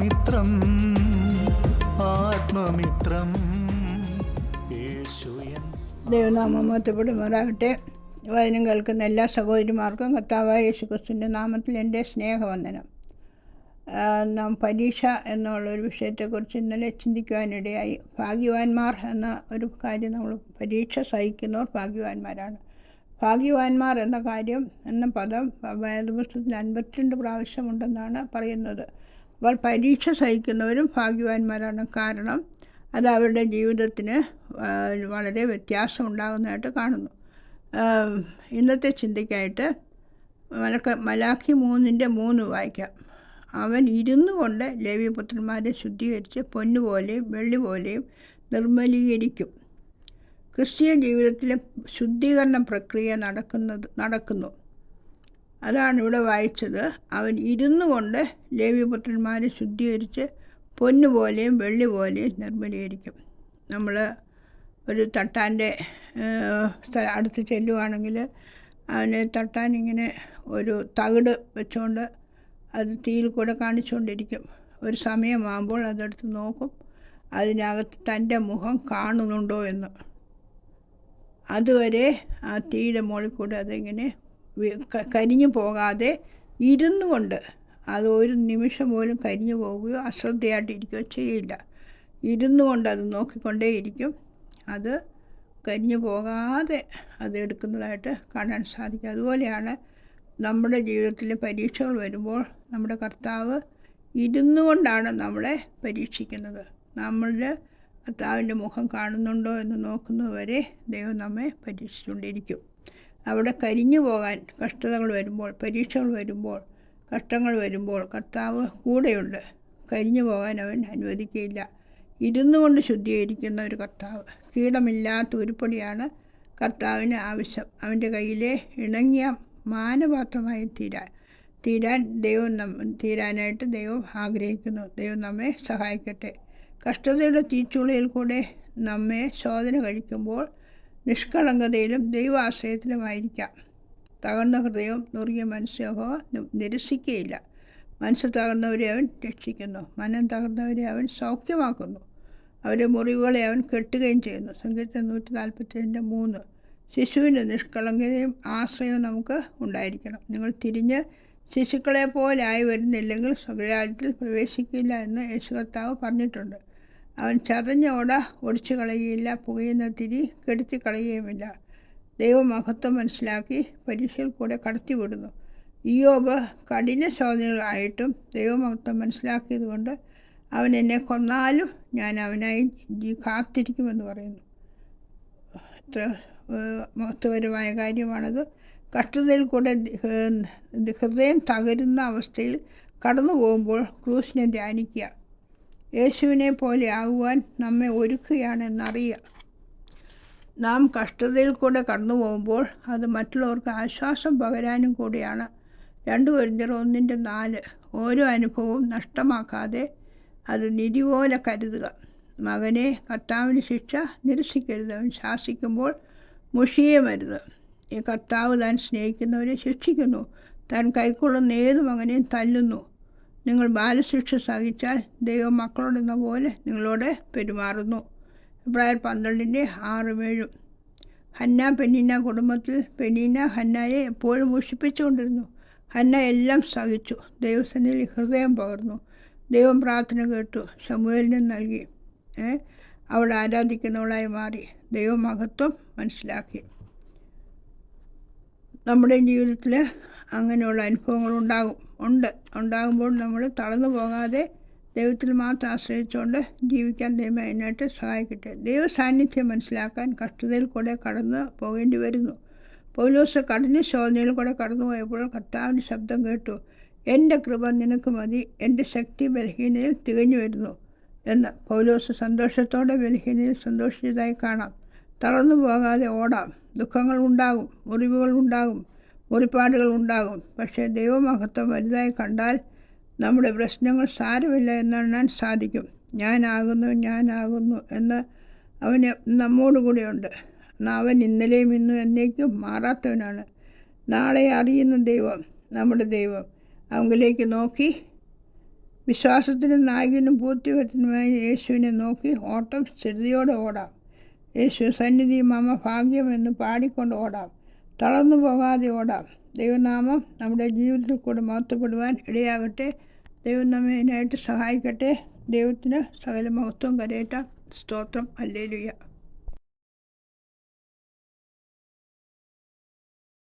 ആത്മമിത്രം ആത്മമിത്രം. ദൈവനാമം മഹത്വപ്പെടുമാറാകട്ടെ വചനം കേൾക്കുന്ന എല്ലാ സഹോദരിമാർക്കും കർത്താവായ യേശു ക്രിസ്തുവിന്റെ നാമത്തിൽ എന്റെ സ്നേഹവന്ദനം. നാം പരീക്ഷ എന്നുള്ള ഒരു വിഷയത്തെക്കുറിച്ച് ഇന്നലെ ചിന്തിക്കുവാനിടയായി. ഭാഗ്യവാന്മാർ എന്ന ഒരു കാര്യം നമ്മൾ പരീക്ഷ സഹിക്കുന്നവർ ഭാഗ്യവാന്മാരാണ്. ഭാഗ്യവാന്മാർ എന്ന കാര്യം എന്ന പദം വേദപുസ്തകത്തിൽ അൻപത്തിരണ്ട് പ്രാവശ്യമുണ്ടെന്നാണ് പറയുന്നത്. അപ്പോൾ പരീക്ഷ സഹിക്കുന്നവരും ഭാഗ്യവാന്മാരാണ്. കാരണം അത് അവരുടെ ജീവിതത്തിന് വളരെ വ്യത്യാസം ഉണ്ടാകുന്നതായിട്ട് കാണുന്നു ഇന്നത്തെ ചിന്തയ്ക്കായിട്ട് മലക്ക മലാഖി മൂന്നിന്റെ മൂന്ന് വായിക്കാം. അവൻ ഇരുന്നു കൊണ്ട് ലേവ്യപുത്രന്മാരെ ശുദ്ധീകരിച്ച് പൊന്നുപോലെയും വെള്ളി പോലെയും നിർമ്മലീകരിക്കും. ക്രിസ്തീയ ജീവിതത്തിലെ ശുദ്ധീകരണ പ്രക്രിയ നടക്കുന്നത് നടക്കുന്നു. അതാണ് ഇവിടെ വായിച്ചത്. അവൻ ഇരുന്നു കൊണ്ട് ലേവ്യപുത്രന്മാരെ ശുദ്ധീകരിച്ച് പൊന്നുപോലെയും വെള്ളി പോലെയും നിർമ്മലീകരിക്കും. നമ്മൾ ഒരു തട്ടാന്റെ അടുത്ത് ചെല്ലുവാണെങ്കിൽ അവനെ തട്ടാൻ ഇങ്ങനെ ഒരു തകിട് വെച്ചുകൊണ്ട് അത് തീയിൽ കൂടെ കാണിച്ചുകൊണ്ടിരിക്കും. ഒരു സമയമാകുമ്പോൾ അതെടുത്ത് നോക്കും അതിനകത്ത് തന്റെ മുഖം കാണുന്നുണ്ടോ എന്ന്. അതുവരെ ആ തീയുടെ മുകളിൽ കൂടെ അതിങ്ങനെ കരിഞ്ഞു പോകാതെ ഇരുന്നു കൊണ്ട് അത് ഒരു നിമിഷം പോലും കരിഞ്ഞു പോവുകയോ അശ്രദ്ധയായിട്ടിരിക്കുകയോ ചെയ്യില്ല. ഇരുന്നു കൊണ്ട് അത് നോക്കിക്കൊണ്ടേയിരിക്കും. അത് കരിഞ്ഞു പോകാതെ അത് എടുക്കുന്നതായിട്ട് കാണാൻ സാധിക്കും. അതുപോലെയാണ് നമ്മുടെ ജീവിതത്തിൽ പരീക്ഷകൾ വരുമ്പോൾ നമ്മുടെ കർത്താവ് ഇരുന്നു കൊണ്ടാണ് നമ്മളെ പരീക്ഷിക്കുന്നത്. നമ്മളുടെ കർത്താവിന്റെ മുഖം കാണുന്നുണ്ടോ എന്ന് നോക്കുന്നത് വരെ ദൈവം നമ്മെ പരീക്ഷിച്ചുകൊണ്ടിരിക്കും അവിടെ കരിഞ്ഞു പോകാൻ കഷ്ടതകൾ വരുമ്പോൾ പരീക്ഷകൾ വരുമ്പോൾ കഷ്ടങ്ങൾ വരുമ്പോൾ കർത്താവ് കൂടെയുണ്ട്. കരിഞ്ഞു പോകാൻ അവൻ അനുവദിക്കുകയില്ല ഇരുന്നു കൊണ്ട് ശുദ്ധീകരിക്കുന്ന ഒരു കർത്താവ്. കീടമില്ലാത്ത ഉരുപ്പടിയാണ് കർത്താവിന് ആവശ്യം. അവന്റെ കയ്യിലെ ഇണങ്ങിയ മാനപാത്രമായി തീരാൻ തീരാൻ ദൈവം നമ്മ തീരാനായിട്ട് ദൈവം ആഗ്രഹിക്കുന്നു. ദൈവം നമ്മെ സഹായിക്കട്ടെ. കഷ്ടതയുടെ തീച്ചുളയിൽ കൂടെ നമ്മെ ശോധന കഴിക്കുമ്പോൾ നിഷ്കളങ്കതയിലും ദൈവാശ്രയത്തിലുമായിരിക്കാം. തകർന്ന ഹൃദയവും നുറുകിയ മനസ്സോഹോ നിരസിക്കുകയില്ല മനസ്സ് തകർന്നവരെ അവൻ രക്ഷിക്കുന്നു. മനം തകർന്നവരെ അവൻ സൗഖ്യമാക്കുന്നു. അവരുടെ മുറിവുകളെ അവൻ കെട്ടുകയും ചെയ്യുന്നു. സംഗീതം നൂറ്റി നാൽപ്പത്തിരണ്ട് മൂന്ന്. ശിശുവിന്റെ നിഷ്കളങ്കതയും ആശ്രയവും നമുക്ക് ഉണ്ടായിരിക്കണം. നിങ്ങൾ തിരിഞ്ഞ് ശിശുക്കളെ പോലായി വരുന്നില്ലെങ്കിൽ സ്വരാജ്യത്തിൽ പ്രവേശിക്കില്ല എന്ന് യേശു കർത്താവ് പറഞ്ഞിട്ടുണ്ട്. അവൻ ചതഞ്ഞ ഓട ഒടിച്ചു കളയുകയില്ല പുകയുന്ന തിരി കെടുത്തി കളയുകയുമില്ല. ദൈവമഹത്വം മനസ്സിലാക്കി പരീക്ഷയിൽ കൂടെ കടത്തിവിടുന്നു. ഇയോബ് കഠിന ശോധനകളായിട്ടും ദൈവമഹത്വം മനസ്സിലാക്കിയതുകൊണ്ട് അവൻ എന്നെ കൊന്നാലും ഞാൻ അവനായി കാത്തിരിക്കുമെന്ന് പറയുന്നു. ഇത്ര മഹത്വപരമായ കാര്യമാണത്. കഷ്ടതയിൽ കൂടെ ഹൃദയം തകരുന്ന അവസ്ഥയിൽ കടന്നു പോകുമ്പോൾ ക്രൂസിനെ ധ്യാനിക്കുക. യേശുവിനെ പോലെ ആകുവാൻ നമ്മെ ഒരുക്കുകയാണെന്നറിയുക നാം കഷ്ടതയിൽ കൂടെ കടന്നു പോകുമ്പോൾ അത് മറ്റുള്ളവർക്ക് ആശ്വാസം പകരാനും കൂടിയാണ്. രണ്ടു കൊരിന്ത്യർ ഒന്നിന്റെ നാല്. ഓരോ അനുഭവവും നഷ്ടമാക്കാതെ അത് നിധി പോലെ കരുതുക. മകനെ കർത്താവിന് ശിക്ഷ നിരസിക്കരുത്. അവൻ ശാസിക്കുമ്പോൾ മുഷിയമരുത് ഈ കർത്താവ് താൻ സ്നേഹിക്കുന്നവരെ ശിക്ഷിക്കുന്നു. താൻ കൈക്കൊള്ളുന്ന ഏത് മകനെയും തല്ലുന്നു. നിങ്ങൾ ബാലശിക്ഷ സഹിച്ചാൽ ദൈവം മക്കളോടെന്ന പോലെ നിങ്ങളോട് പെരുമാറുന്നു. എബ്രായർ പന്ത്രണ്ടിന്റെ ആറും ഏഴും. ഹന്ന പെന്നീന കുടുംബത്തിൽ പെന്നീന ഹന്നയെ എപ്പോഴും മോഷിപ്പിച്ചുകൊണ്ടിരുന്നു ഹന്ന എല്ലാം സഹിച്ചു. ദൈവസന്നിധിയിൽ ഹൃദയം പകർന്നു. ദൈവം പ്രാർത്ഥന കേട്ടു. ശമുവേലിന് നൽകി. അവൾ ആരാധിക്കുന്നവളായി മാറി. ദൈവമഹത്വം മനസ്സിലാക്കി. നമ്മുടെ ജീവിതത്തിൽ അങ്ങനെയുള്ള അനുഭവങ്ങൾ ഉണ്ടാകും. ഉണ്ട്. ഉണ്ടാകുമ്പോൾ നമ്മൾ തളർന്നു പോകാതെ ദൈവത്തിൽ മാത്രം ആശ്രയിച്ചുകൊണ്ട് ജീവിക്കാൻ ദൈവം അതിനായിട്ട് സഹായിക്കട്ടെ. ദൈവ സാന്നിധ്യം മനസ്സിലാക്കാൻ കഷ്ടതയിൽ കൂടെ കടന്ന് പോകേണ്ടി വരുന്നു. പൗലോസ് കഠിന ശോധനയിൽ കൂടെ കടന്നു പോയപ്പോൾ കർത്താവിന്റെ ശബ്ദം കേട്ടു. എന്റെ കൃപ നിനക്ക് മതി. എന്റെ ശക്തി ബലഹീനയിൽ തികഞ്ഞു വരുന്നു എന്ന്. പൗലോസ് സന്തോഷത്തോടെ ബലഹീനയിൽ സന്തോഷിച്ചതായി കാണാം. തളർന്നു പോകാതെ ഓടാം. ദുഃഖങ്ങൾ ഉണ്ടാകും. മുറിവുകൾ ഉണ്ടാകും. മുറിപ്പാടുകൾ ഉണ്ടാകും പക്ഷേ ദൈവമഹത്വം വലുതായി കണ്ടാൽ നമ്മുടെ പ്രശ്നങ്ങൾ സാരമില്ല എന്നെണ്ണാൻ സാധിക്കും. ഞാനാകുന്നു ഞാനാകുന്നു എന്ന് അവന് നമ്മോടുകൂടെയുണ്ട്. അവൻ ഇന്നലെയും ഇന്നും എന്നേക്കും മാറാത്തവനാണ്. നാളെ അറിയുന്ന ദൈവം നമ്മുടെ ദൈവം. അവങ്കിലേക്ക് നോക്കി. വിശ്വാസത്തിനും നായകനും പൂർത്തിവത്തിനുമായ യേശുവിനെ നോക്കി. ഓട്ടം സ്ഥിരതയോടെ ഓടാം. യേശു സന്നിധി മമ ഭാഗ്യമെന്ന് പാടിക്കൊണ്ട് ഓടാം. തളർന്നു പോകാതെ ഓടാം. ദൈവനാമം നമ്മുടെ ജീവിതത്തിൽ കൂടെ മഹത്വപ്പെടുവാൻ ഇടയാകട്ടെ. ദൈവം നമ്മെ സഹായിക്കട്ടെ. ദൈവത്തിന് സകല മഹത്വം കരയേറ്റാം സ്തോത്രം. അല്ലേലുയ്യ